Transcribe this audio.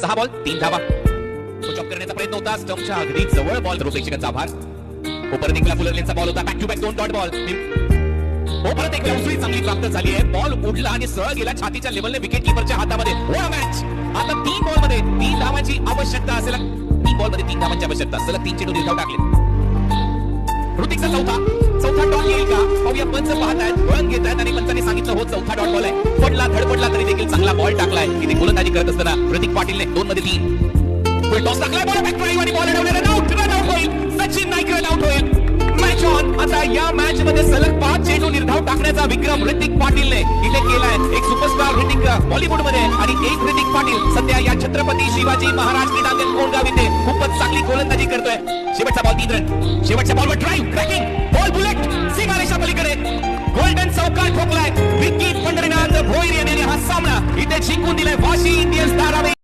सहा बॉल तीन धावा. स्विच ऑफ करण्याचा प्रयत्न होता. स्टम्पच्या अगदी जवळ बॉल सर्व प्रेक्षकांचा आभार. ओपर परत एकला फुलरलेनचा बॉल होता. बॅक टू बॅक दोन डॉट बॉल हो परत एक हो, उसळी चांगली प्राप्त झाली आहे. बॉल उडला आणि सरळ गेला छातीच्या लेवलने विकेट किपरच्या हातामध्ये. मॅच आता तीन बॉलमध्ये तीन धावांची आवश्यकता असेल. तीन बॉलमध्ये तीन धावांची आवश्यकता. असेल तीन चेंडू निर्धाव टाकले. ऋतिकचा चौथा. चौथा डॉट येईल का? पाहूया. पंच पाहत आहेत वळण घेत आहेत चौथा डॉट बॉल आहे. पडला धडपडला तरी देखील चांगला बॉल टाकलाय. तिथे गोलंदाजी करत असताना ऋतिक पाटीलने दोन मध्ये तीन. टॉस टाकलाय बॉल बॅक ड्राईव्ह आणि बॉल अडवलेला आउट रन आउट होईल. सचिन नाईक रन आउट होईल. मॅच ऑन आता या मॅच मध्ये सलग पाच चेंडू निर्धाव टाकण्याचा विक्रम ऋतिक पाटीलने इथे केलाय. एक सुपरस्टार ऋतिक बॉलिवूडमध्ये आणि एक ऋतिक पाटील सध्या या छत्रपती शिवाजी महाराज क्रीडांगण कोणगाव इथे खूपच चांगली गोलंदाजी करतोय. शेवटचा बॉल तीन रन शेवटच्या बॉलवर ड्राईव्ह क्रॅकिंग बॉल बुलेट सीमारेषा पलीकडे गोल्डन चौकार ठोकलाय. Secundile voastre, indieni, starea